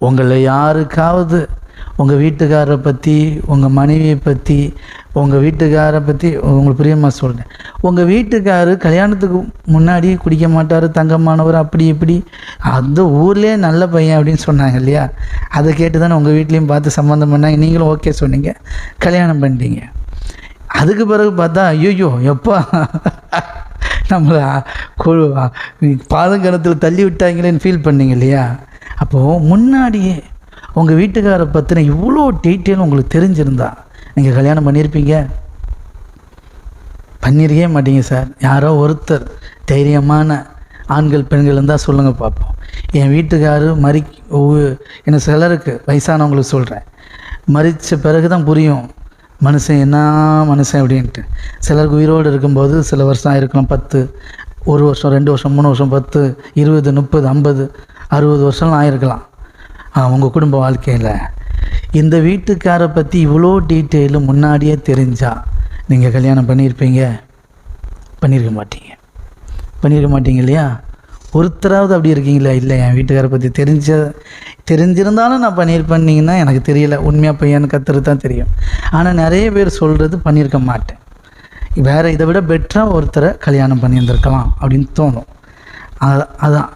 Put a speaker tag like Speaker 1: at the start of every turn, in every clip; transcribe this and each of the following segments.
Speaker 1: உங்களை யாருக்காவது உங்கள் வீட்டுக்காரரை பற்றி உங்கள் மனைவியை பற்றி உங்கள் வீட்டுக்காரரை பற்றி உங்களுக்கு பிரியமாக சொல்கிறேன் உங்கள் வீட்டுக்காரர் கல்யாணத்துக்கு முன்னாடி குடிக்க மாட்டார் தங்கமானவர் அப்படி இப்படி. அந்த ஊர்லேயே நல்ல பையன் அப்படின்னு சொன்னாங்க இல்லையா? அதை கேட்டு தானே உங்கள் வீட்லேயும் பார்த்து சம்மந்தம் பண்ணாங்க. நீங்களும் ஓகே சொன்னீங்க. கல்யாணம் பண்ணிட்டீங்க. அதுக்கு பிறகு பார்த்தா ஐயோ எப்பா? நம்மளை கொ- பாதங்கணத்தில் தள்ளி விட்டாங்களேன்னு ஃபீல் பண்ணீங்க இல்லையா? அப்போது முன்னாடியே உங்கள் வீட்டுக்காரை பற்றின இவ்வளோ டீட்டெயில் உங்களுக்கு தெரிஞ்சிருந்தா நீங்கள் கல்யாணம் பண்ணியிருப்பீங்க பண்ணியிருக்கே மாட்டீங்க சார். யாரோ ஒருத்தர் தைரியமான ஆண்கள் பெண்கள் இருந்தால் சொல்லுங்கள் பார்ப்போம் என் வீட்டுக்காரு மறி என்ன சிலருக்கு வயசானவங்களுக்கு சொல்கிறேன் மறித்த பிறகு தான் புரியும். மனுஷன் என்ன மனுஷன் அப்படின்ட்டு. சிலருக்கு உயிரோடு இருக்கும்போது சில வருஷம் இருக்கலாம் பத்து ஒரு வருஷம் ரெண்டு வருஷம் மூணு வருஷம் பத்து இருபது முப்பது ஐம்பது அறுபது வருஷம்லாம் ஆயிருக்கலாம். உங்கள் குடும்ப வாழ்க்கையில். இந்த வீட்டுக்காரை பற்றி இவ்வளோ டீட்டெயிலு முன்னாடியே தெரிஞ்சா நீங்கள் கல்யாணம் பண்ணியிருப்பீங்க? பண்ணியிருக்க மாட்டீங்க. பண்ணியிருக்க மாட்டீங்க இல்லையா? ஒருத்தராவது அப்படி இருக்கீங்களா? இல்லை என் வீட்டுக்காரை பற்றி தெரிஞ்ச தெரிஞ்சிருந்தாலும் நான் பண்ணியிருப்பேன்னீங்கன்னா எனக்கு தெரியல. உண்மையாக பையன்னு கத்துறது தான் தெரியும். ஆனால் நிறைய பேர் சொல்கிறது பண்ணியிருக்க மாட்டேன். வேறு இதை விட பெட்டராக ஒருத்தரை கல்யாணம் பண்ணியிருந்திருக்கலாம் அப்படின்னு தோணும். அதான்.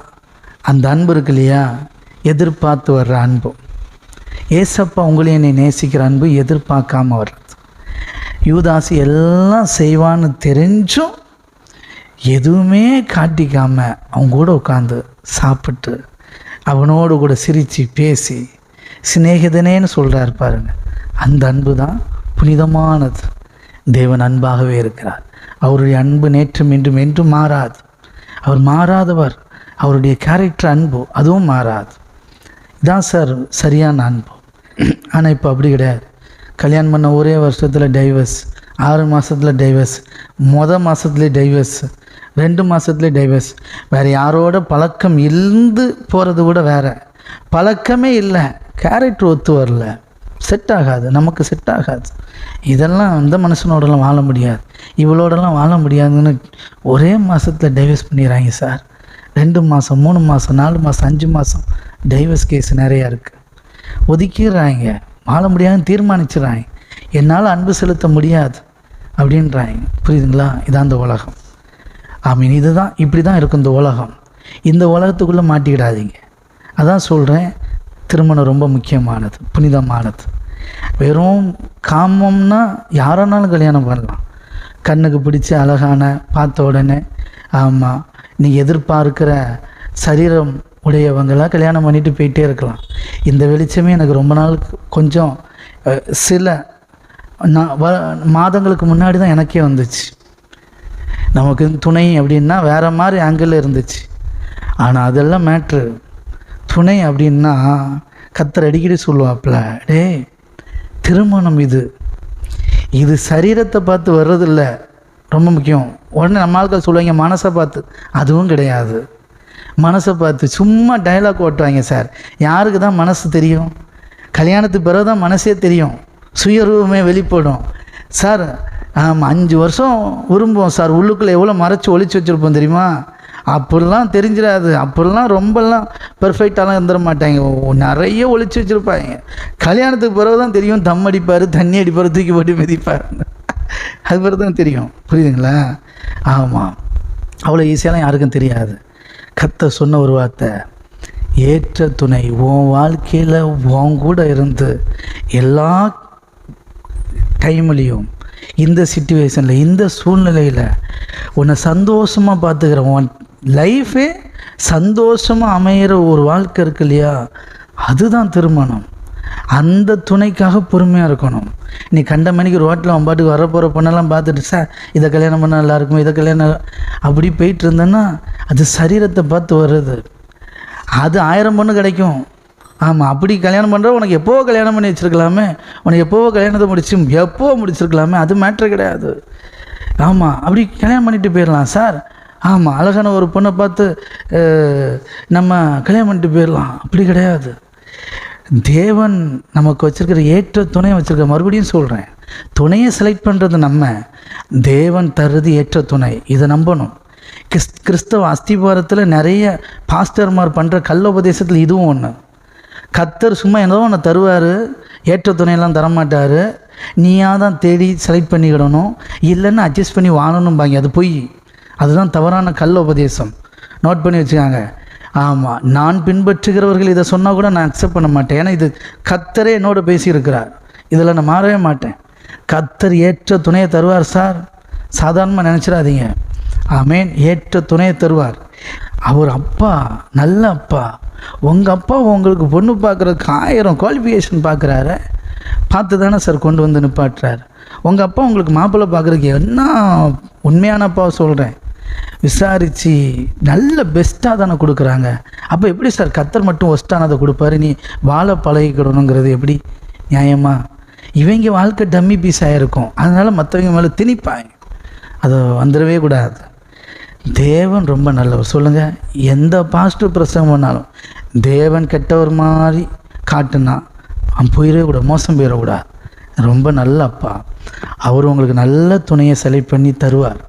Speaker 1: அந்த அன்பு இருக்கு இல்லையா? எதிர்பார்த்து வர்ற அன்பு. ஏசப்பா உங்களையும் என்னை நேசிக்கிற அன்பு எதிர்பார்க்காம வர்றது. யூதாசி எல்லாம் செய்வான்னு தெரிஞ்சும் எதுவுமே காட்டிக்காம அவங்க கூட உட்காந்து சாப்பிட்டு அவனோடு கூட சிரித்து பேசி சிநேகிதனேன்னு சொல்கிறார் பாருங்க. அந்த அன்பு தான் புனிதமானது. தேவன் அன்பாகவே இருக்கிறார். அவருடைய அன்பு நேற்றும் இன்றும் என்றும் மாறாது. அவர் மாறாதவர். அவருடைய கேரக்டர் அன்பு அதுவும் மாறாது. இதான் சார் சரியான அன்பு. ஆனால் இப்போ அப்படி கிடையாது. கல்யாணம் பண்ண ஒரே வருஷத்தில் டைவர்ஸ் ஆறு மாதத்தில் டைவர்ஸ் மொதல் மாதத்துலேயே டைவர்ஸ் ரெண்டு மாதத்துலேயே டைவர்ஸ் வேறு யாரோட பழக்கம் இருந்து போகிறது கூட வேறு. பழக்கமே இல்லை. கேரக்டர் ஒத்து வரல. செட் ஆகாது. நமக்கு செட் ஆகாது. இதெல்லாம் அந்த மனுஷனோடலாம் வாழ முடியாது. இவளோடலாம் வாழ முடியாதுன்னு ஒரே மாதத்தில் டைவர்ஸ் பண்ணிடுறாங்க சார் ரெண்டு மாதம் மூணு மாதம் நாலு மாதம் அஞ்சு மாதம் டைவர்ஸ் கேஸ் நிறையா இருக்குது ஒதுக்கிடுறாங்க. வாழ முடியாதுன்னு தீர்மானிச்சிடறாங்க. என்னால் அன்பு செலுத்த முடியாது அப்படின்றாங்க. புரியுதுங்களா? இதான் இந்த உலகம். ஐ மீன் இதுதான் இப்படி தான் இருக்கும் இந்த உலகம். இந்த உலகத்துக்குள்ளே மாட்டிக்கிடாதீங்க. அதான் சொல்கிறேன் திருமணம் ரொம்ப முக்கியமானது புனிதமானது. வெறும் காமம்னா யாரானாலும் கல்யாணம் பண்ணலாம். கண்ணுக்கு பிடிச்ச அழகான பார்த்த உடனே ஆமாம் நீ எதிர்பார்க்கிற சரீரம் உடையவங்களாம் கல்யாணம் பண்ணிட்டு போயிட்டே இருக்கலாம். இந்த வெளிச்சமே எனக்கு ரொம்ப நாள் கொஞ்சம் சில நான் வ மாதங்களுக்கு முன்னாடி தான் எனக்கே வந்துச்சு. நமக்கு துணை அப்படின்னா வேற மாதிரி ஆங்கிள் இருந்துச்சு. ஆனால் அதெல்லாம் மேட்ரு துணை அப்படின்னா கத்தர் அடிக்கடி சொல்லுவாப்புல டேய் திருமணம் இது. இது சரீரத்தை பார்த்து வர்றதில்ல. ரொம்ப முக்கியம். உடனே நம்ம ஆட்கள் சொல்லுவாங்க மனசை பார்த்து. அதுவும் கிடையாது. மனசை பார்த்து சும்மா டயலாக் ஓட்டுவாங்க சார் யாருக்கு தான் மனசு தெரியும்? கல்யாணத்துக்கு பிறகு தான் மனசே தெரியும். சுயரூபமே வெளிப்படும். சார் ஆமாம் அஞ்சு வருஷம் விரும்புவோம் சார் உள்ளுக்குள்ளே எவ்வளோ மறைச்சி ஒழிச்சு வச்சுருப்போம் தெரியுமா? அப்படிலாம் தெரிஞ்சிடாது. அப்படிலாம் ரொம்பலாம் பெர்ஃபெக்டாலாம் இருந்துட மாட்டாங்க. நிறைய ஒழிச்சு வச்சுருப்பாங்க. கல்யாணத்துக்கு பிறகு தான் தெரியும். தம் அடிப்பார் தண்ணி அடிப்பார் தூக்கி போட்டு மிதிப்பார் அது பிறகு தான் தெரியும். புரியுதுங்களா? ஆமாம் அவ்வளோ ஈஸியாலாம் யாருக்கும் தெரியாது. கத்த சொன்ன ஒரு வார்த்தை ஏற்ற துணை உன் வாழ்க்கையில் உன் கூட இருந்து எல்லா டைம்லேயும் இந்த சுச்சுவேஷனில் இந்த சூழ்நிலையில் உன்னை சந்தோஷமாக பார்த்துக்கிற உன் லைஃபே சந்தோஷமாக அமையிற ஒரு வாழ்க்கை இருக்கு இல்லையா? அதுதான் திருமணம். அந்த துணைக்காக பொறுமையாக இருக்கணும். நீ கண்ட மணிக்கு ரோட்டில் அவன் பாட்டுக்கு வரப்போகிற பொண்ணெல்லாம் பார்த்துட்டு சார் இதை கல்யாணம் பண்ணால் நல்லா இருக்கும் இதை கல்யாணம் அப்படி போயிட்டு இருந்தேன்னா அது சரீரத்தை பார்த்து வருது அது ஆயிரம் பொண்ணு கிடைக்கும். ஆமாம் அப்படி கல்யாணம் பண்ணுற உனக்கு எப்போவோ கல்யாணம் பண்ணி வச்சிருக்கலாமே உனக்கு எப்போவோ கல்யாணத்தை முடிச்சு எப்போவோ முடிச்சிருக்கலாமே அது மேட்ரு கிடையாது. ஆமாம் அப்படி கல்யாணம் பண்ணிட்டு போயிடலாம் சார். ஆமாம் அழகான ஒரு பொண்ணை பார்த்து நம்ம கல்யாணம் பண்ணிட்டு போயிடலாம். அப்படி கிடையாது. தேவன் நமக்கு வச்சுருக்கிற ஏற்ற துணையை வச்சுருக்க மறுபடியும் சொல்கிறேன் துணையை செலக்ட் பண்ணுறது நம்ம. தேவன் தருது ஏற்ற துணை. இதை நம்பணும். கிறிஸ் கிறிஸ்தவ அஸ்திபாரத்தில் நிறைய பாஸ்டர்மார் பண்ணுற கல் உபதேசத்தில் இதுவும் ஒன்று கத்தர் சும்மா என்னதோ ஒன்று தருவார் ஏற்ற துணையெல்லாம் தரமாட்டார். நீயாக தான் தேடி செலக்ட் பண்ணிக்கிடணும். இல்லைன்னு அட்ஜஸ்ட் பண்ணி வாழணும்பாங்க அது பொய். அதுதான் தவறான கல் உபதேசம். நோட் பண்ணி வச்சுக்காங்க. ஆமாம் நான் பின்பற்றுகிறவர்கள் இதை சொன்னால் கூட நான் அக்செப்ட் பண்ண மாட்டேன். ஏன்னா இது கத்தரே என்னோட பேசியிருக்கிறார். இதில் நான் மாறவே மாட்டேன். கத்தர் ஏற்ற துணையை தருவார் சார். சாதாரணமாக நினச்சிடாதீங்க. ஆமேன். ஏற்ற துணையை தருவார். அவர் அப்பா நல்ல அப்பா. உங்கள் அப்பா உங்களுக்கு பொண்ணு பார்க்குறதுக்கு ஆயிரம் குவாலிஃபிகேஷன் பார்க்குறாரு. பார்த்து தானே சார் கொண்டு வந்து நிப்பாட்டுறாரு. உங்கள் அப்பா உங்களுக்கு மாப்பிள்ளை பார்க்குறதுக்கு என்ன உண்மையான அப்பாவை சொல்கிறேன் விசாரித்து நல்ல பெஸ்ட்டாக தானே கொடுக்குறாங்க. அப்போ எப்படி சார் கத்தர் மட்டும் ஒஸ்டானதை கொடுப்பாரு? நீ வாழை பழகிக்கிடணுங்கிறது எப்படி? நியாயமா? இவங்க வாழ்க்கை டம்மி பீஸாக இருக்கும் அதனால் மற்றவங்க மேலே திணிப்பாங்க. அது வந்துடவே கூடாது. தேவன் ரொம்ப நல்லவர். சொல்லுங்கள் எந்த பாசிட்டிவ் பிரசங்கம் பண்ணாலும் தேவன் கெட்டவர் மாதிரி காட்டுனா அவன் போயிடவே கூடாது மோசம் போயிடக்கூடாது ரொம்ப நல்ல அப்பா. அவர் உங்களுக்கு நல்ல துணையை செலக்ட் பண்ணி தருவார்.